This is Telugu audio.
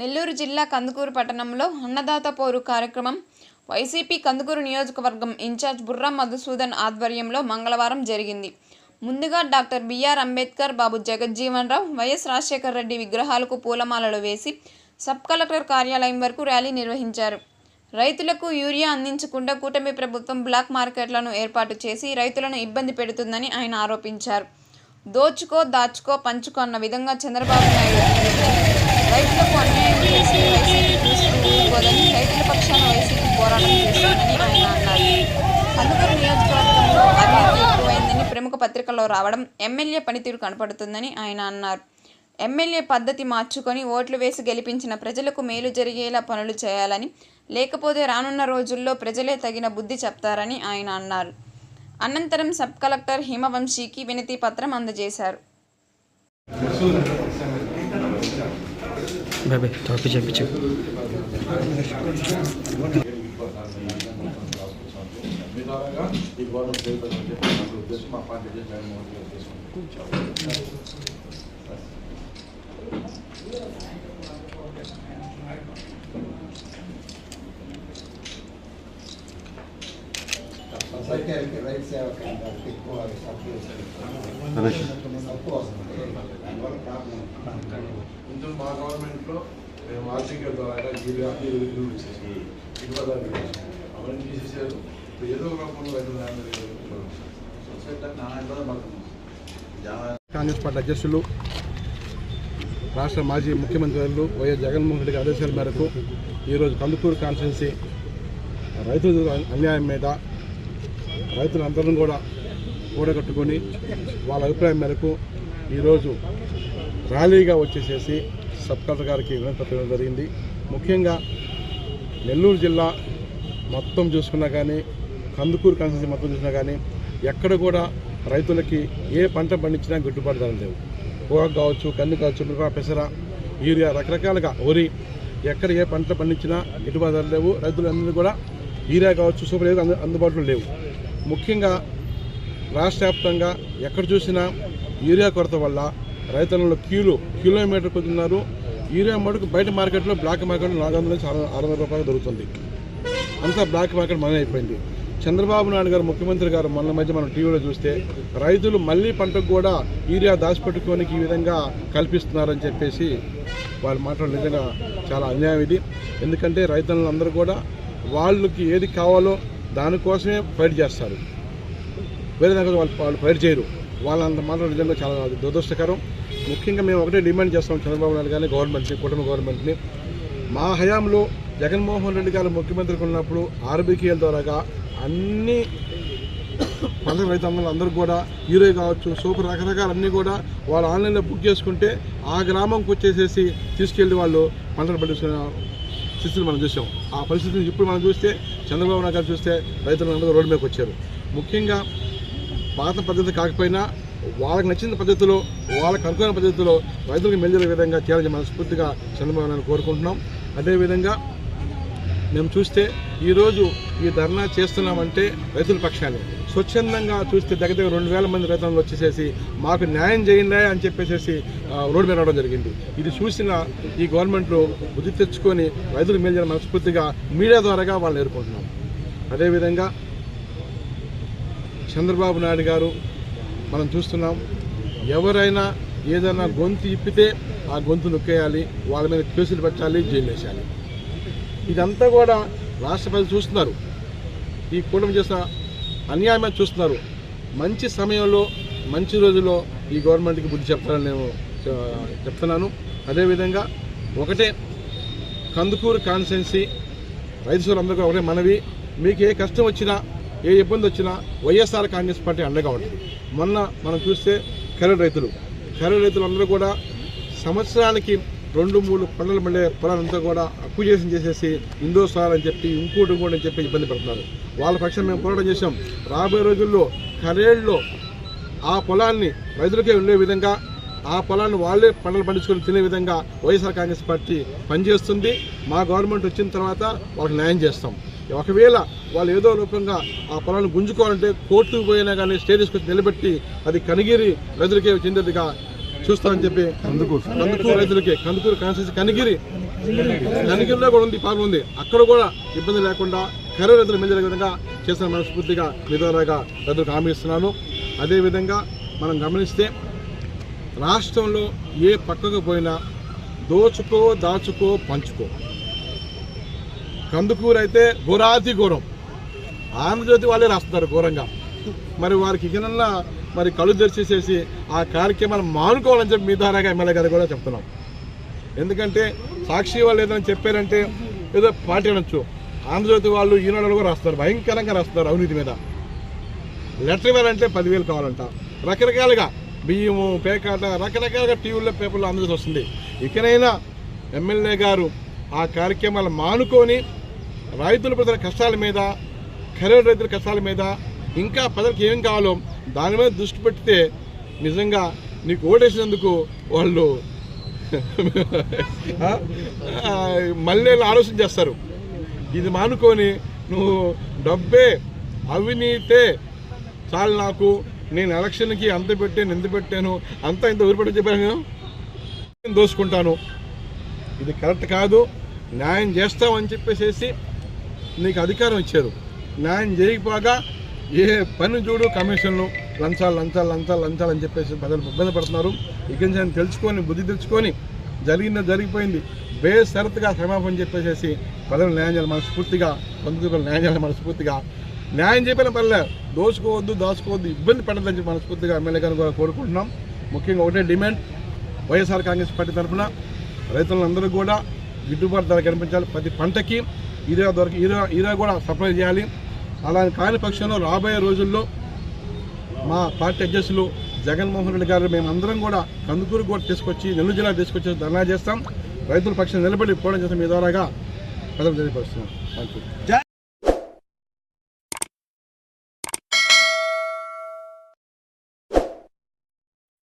నెల్లూరు జిల్లా కందుకూరు పట్టణంలో అన్నదాత పోరు కార్యక్రమం. వైసీపీ కందుకూరు నియోజకవర్గం ఇన్ఛార్జ్ బుర్రా మధుసూదన్ ఆధ్వర్యంలో మంగళవారం జరిగింది. ముందుగా doctor B R Ambedkar Babu Jagjivan Rao Y S Rajasekhara Reddy విగ్రహాలకు పూలమాలలు వేసి సబ్ కలెక్టర్ కార్యాలయం వరకు ర్యాలీ నిర్వహించారు. రైతులకు యూరియా అందించకుండా కూటమి ప్రభుత్వం బ్లాక్ మార్కెట్లను ఏర్పాటు చేసి రైతులను ఇబ్బంది పెడుతుందని ఆయన ఆరోపించారు. దోచుకో దాచుకో పంచుకో అన్న విధంగా చంద్రబాబు నాయుడు రైతులకు అన్ని తీసుకుపోదని రైతుల పక్షాన వైసీపీ పోరాటం చేస్తుందని ఆయన అన్నారు. కందుకూరు నియోజకవర్గంలో అవినీతి ఎక్కువైందని ప్రముఖ పత్రికల్లో రావడం ఎమ్మెల్యే పనితీరు కనపడుతుందని ఆయన అన్నారు. ఎమ్మెల్యే పద్ధతి మార్చుకొని ఓట్లు వేసి గెలిపించిన ప్రజలకు మేలు జరిగేలా పనులు చేయాలని లేకపోతే రానున్న రోజుల్లో ప్రజలే తగిన బుద్ధి చెప్తారని ఆయన అన్నారు. అనంతరం సబ్ కలెక్టర్ హిమవంశీకి వినతి పత్రం అందజేశారు. బాబే తోపి చెప్పించు మీ ద్వారాగా ఈ గవర్నమెంట్ చేరుతుందని చెప్పి నా ఉద్దేశం మా పార్టీ అధ్యక్షుడు జగన్మోహన్ రెడ్డి ఉద్దేశం రైతు సేవ కేంద్రాలకు ఎక్కువ సభ్యులు తక్కువ వస్తుంది దానివల్ల ప్రాబ్లం కొంచెం మా గవర్నమెంట్లో మేము ఆర్థిక ద్వారా ఇచ్చేసి ఇబ్బంది అవన్నీ తీసేసారు ఏదో రూపంలో కాంగ్రెస్ పార్టీ అధ్యక్షులు రాష్ట్ర మాజీ ముఖ్యమంత్రులు వైఎస్ జగన్మోహన్ రెడ్డి గారి ఆదేశాల మేరకు ఈరోజు కందుకూరు కాన్స్టిట్యున్సీ రైతుల అన్యాయం మీద రైతులందరం కూడా కూడగట్టుకొని వాళ్ళ అభిప్రాయం మేరకు ఈరోజు ర్యాలీగా వచ్చేసేసి సబ్ కలెక్టర్ గారికి వినతి జరిగింది. ముఖ్యంగా నెల్లూరు జిల్లా మొత్తం చూసుకున్నా కానీ కందుకూరు కాన్స్టిట్యున్సీ మొత్తం చూసినా కానీ ఎక్కడ కూడా రైతులకి ఏ పంట పండించినా గిట్టుబాటు ధర లేవు. పొగాకు కావచ్చు కంది కావచ్చు మిరప పెసర యూరియా రకరకాలుగా వరి ఎక్కడ ఏ పంట పండించినా గిట్టుబాటు ధర లేవు. రైతులందరూ కూడా యూరియా కావచ్చు సూపర్ ఏదో అందుబాటులో లేవు. ముఖ్యంగా రాష్ట్ర వ్యాప్తంగా ఎక్కడ చూసినా యూరియా కొరత వల్ల రైతులలో క్యూలు కిలోమీటర్ కొద్దిన్నారు యూరియా మటుకు బయట మార్కెట్లో బ్లాక్ మార్కెట్లో నాలుగు వందల నుంచి ఆరు వందల రూపాయలు దొరుకుతుంది. అంతా బ్లాక్ మార్కెట్ మనీ అయిపోయింది. చంద్రబాబు నాయుడు గారు ముఖ్యమంత్రి గారు మొన్న మధ్య మనం టీవీలో చూస్తే రైతులు మళ్ళీ పంటకు కూడా యూరియా దాచిపెట్టుకోనికి ఈ విధంగా కల్పిస్తున్నారని చెప్పేసి వాళ్ళు మాట్లాడడం నిజంగా చాలా అన్యాయం ఇది. ఎందుకంటే రైతులందరూ కూడా వాళ్ళకి ఏది కావాలో దానికోసమే ఫైట్ చేస్తారు. వేరే దాని వాళ్ళు వాళ్ళు ఫైట్ చేయరు. వాళ్ళంత మాత్రం నిజంగా చాలా దురదృష్టకరం. ముఖ్యంగా మేము ఒకటే డిమాండ్ చేస్తాం చంద్రబాబు నాయుడు కానీ గవర్నమెంట్ని కుటుంబ గవర్నమెంట్ని. మా హయాంలో జగన్మోహన్ రెడ్డి గారు ముఖ్యమంత్రికి ఉన్నప్పుడు ఆర్బీకేల ద్వారాగా అన్ని పంటల రైతాంగంలో అందరూ కూడా హీరో కావచ్చు సూపర్ రకరకాల అన్నీ కూడా వాళ్ళు ఆన్లైన్లో బుక్ చేసుకుంటే ఆ గ్రామంకి వచ్చేసేసి తీసుకెళ్ళి వాళ్ళు పంటలు పండించుకున్న స్థితిని మనం చూసాం. ఆ పరిస్థితిని ఇప్పుడు మనం చూస్తే చంద్రబాబు నాయుడు గారు చూస్తే రైతులు అందరూ రోడ్డు మీదకి వచ్చారు. ముఖ్యంగా పాత పద్ధతి కాకపోయినా వాళ్ళకి నచ్చిన పద్ధతిలో వాళ్ళకి అనుకున్న పద్ధతిలో రైతులకు మెల్లిన విధంగా చేయాలని మనస్ఫూర్తిగా చంద్రబాబు నాయుడు కోరుకుంటున్నాం. అదేవిధంగా మేము చూస్తే ఈరోజు ఈ ధర్నా చేస్తున్నామంటే రైతుల పక్షాన్ని. స్వచ్ఛందంగా చూస్తే దగ్గర దగ్గర రెండు వేల మంది రైతులు వచ్చేసేసి మాకు న్యాయం చేయండి అని చెప్పేసి రోడ్డు మీద రావడం జరిగింది. ఇది చూసిన ఈ గవర్నమెంట్లో బుద్ధి తెచ్చుకొని రైతులు మేలు చేయాలని మనస్ఫూర్తిగా మీడియా ద్వారాగా వాళ్ళు నేర్పుకుంటున్నాం అదేవిధంగా చంద్రబాబు నాయుడు గారు మనం చూస్తున్నాం ఎవరైనా ఏదైనా గొంతు ఇప్పితే ఆ గొంతు నొక్కేయాలి వాళ్ళ మీద కేసులు పెట్టాలి జైలు వేసేయాలి. ఇదంతా కూడా రాష్ట్ర ప్రజలు చూస్తున్నారు. ఈ కూటమి చేసిన అన్యాయమే చూస్తున్నారు. మంచి సమయంలో మంచి రోజుల్లో ఈ గవర్నమెంట్కి బుద్ధి చెప్తారని నేను చెప్తున్నాను. అదేవిధంగా ఒకటే కందుకూరు కాన్స్టెన్సీ రైతు సోదరులందరికీ ఒకటే మనవి. మీకు ఏ కష్టం వచ్చినా ఏ ఇబ్బంది వచ్చినా వైఎస్ఆర్ కాంగ్రెస్ పార్టీ అండగా ఉంటుంది. మొన్న మనం చూస్తే కరెడు రైతులు. కరెడు రైతులు అందరూ కూడా సంవత్సరానికి రెండు మూడు పంటలు పండే పొలాలంతా కూడా అక్విజేషన్ చేసేసి ఇందో సార్ అని చెప్పి ఇంకోటి ఇంకోటి అని చెప్పి ఇబ్బంది పడుతున్నారు. వాళ్ళ పక్షం మేము పోరాటం చేసాం రాబోయే రోజుల్లో ఖరేడ్లో ఆ పొలాన్ని రైతులకే ఉండే విధంగా ఆ పొలాన్ని వాళ్ళే పంటలు పండించుకొని తినే విధంగా వైఎస్ఆర్ కాంగ్రెస్ పార్టీ పనిచేస్తుంది. మా గవర్నమెంట్ వచ్చిన తర్వాత వాళ్ళకి న్యాయం చేస్తాం. ఒకవేళ వాళ్ళు ఏదో రూపంగా ఆ పొలాన్ని గుంజుకోవాలంటే కోర్టుకు పోయినా కానీ స్టే తీసుకొచ్చి నిలబెట్టి అది కనిగిరి రైతులకే చెందినదిగా చూస్తామని చెప్పి కందుకూరు. రైతులకి కందుకూరు కాన్స్టిట్యూన్సీ కనిగిరి. కనిగిరిలో కూడా ఉంది పాపం ఉంది. అక్కడ కూడా ఇబ్బంది లేకుండా కరవ రైతులు మీద విధంగా చేసిన మనస్ఫూర్తిగా మీ ద్వారాగా రైతులకు హామీ ఇస్తున్నాను. అదేవిధంగా మనం గమనిస్తే రాష్ట్రంలో ఏ పక్కకు పోయినా దోచుకో దాచుకో పంచుకో. కందుకూరు అయితే ఘోరాతి ఘోరం. ఆంధ్రజ్యోతి వాళ్ళే రాస్తున్నారు ఘోరంగా. మరి వారికి ఇకనన్నా మరి కళ్ళు తెరిచేసేసి ఆ కార్యక్రమాలు మానుకోవాలని చెప్పి మీ ద్వారాగా ఎమ్మెల్యే గారు కూడా చెప్తున్నాం. ఎందుకంటే సాక్షి వాళ్ళు ఏదైనా చెప్పారంటే ఏదో పార్టీ అనొచ్చు. ఆంధ్రజ్యోతి వాళ్ళు ఈనాడు కూడా రాస్తారు భయంకరంగా రాస్తారు అవినీతి మీద. లెటర్ ఇవ్వాలంటే పదివేలు కావాలంట. రకరకాలుగా బియ్యము పేకాట రకరకాలుగా టీవీలో పేపర్లో అందజేసి వస్తుంది. ఇకనైనా ఎమ్మెల్యే గారు ఆ కార్యక్రమాలు మానుకొని రైతుల ప్రజల కష్టాల మీద కరెంటు రైతుల కష్టాల మీద ఇంకా ప్రజలకు ఏం కావాలో దాని మీద దృష్టి పెడితే నిజంగా నీకు ఓటేసినందుకు వాళ్ళు మళ్ళీ ఆలోచన చేస్తారు. ఇది మానుకొని నువ్వు డబ్బే అవినీతే చాలు నాకు. నేను ఎలక్షన్కి అంత పెట్టాను ఎంత పెట్టాను? అంతా ఇంత ఊరిపెట్టి చెప్పాను నేను నేను దోసుకుంటాను. ఇది కరెక్ట్ కాదు. న్యాయం చేస్తామని చెప్పేసేసి నీకు అధికారం ఇచ్చారు. న్యాయం చేయకపోగా ఏ పని చూడు కమిషన్లు లంచాలు లంచాలు లంచాలు లంచాలు అని చెప్పేసి ప్రజలు ఇబ్బంది పడుతున్నారు. ఇక నుంచి తెలుసుకొని బుద్ధి తెచ్చుకొని జరిగిందో జరిగిపోయింది. బేషరతుగా క్షమాపణ చెప్పేసేసి ప్రజలు న్యాయం చేయాలి మనస్ఫూర్తిగా బంధువులు న్యాయం చేయాలి మనస్ఫూర్తిగా. న్యాయం చెప్పిన పర్లే దోచుకోవద్దు దాచుకోవద్దు ఇబ్బంది పడదని చెప్పి మనస్ఫూర్తిగా ఎమ్మెల్యే గారిని కూడా కోరుకుంటున్నాం. ముఖ్యంగా ఒకటే డిమాండ్ వైఎస్ఆర్ కాంగ్రెస్ పార్టీ తరఫున రైతులందరూ కూడా గిట్టుబాటు ధర కనిపించాలి ప్రతి పంటకి. ఈరా దొరికి ఈరా ఈరా కూడా సప్లై చేయాలి. అలాంటి కాని పక్షంలో రాబోయే రోజుల్లో మా పార్టీ అధ్యక్షులు జగన్మోహన్ రెడ్డి గారు మేమందరం కూడా కందుకూరు కూడా తీసుకొచ్చి నెల్లూరు జిల్లా తీసుకొచ్చి ధర్నా చేస్తాం. రైతుల పక్షం నిలబడి పోవడం చేస్తాం. మీ ద్వారాగా ప్రజలు తెలియపరుస్తున్నాం. Thank you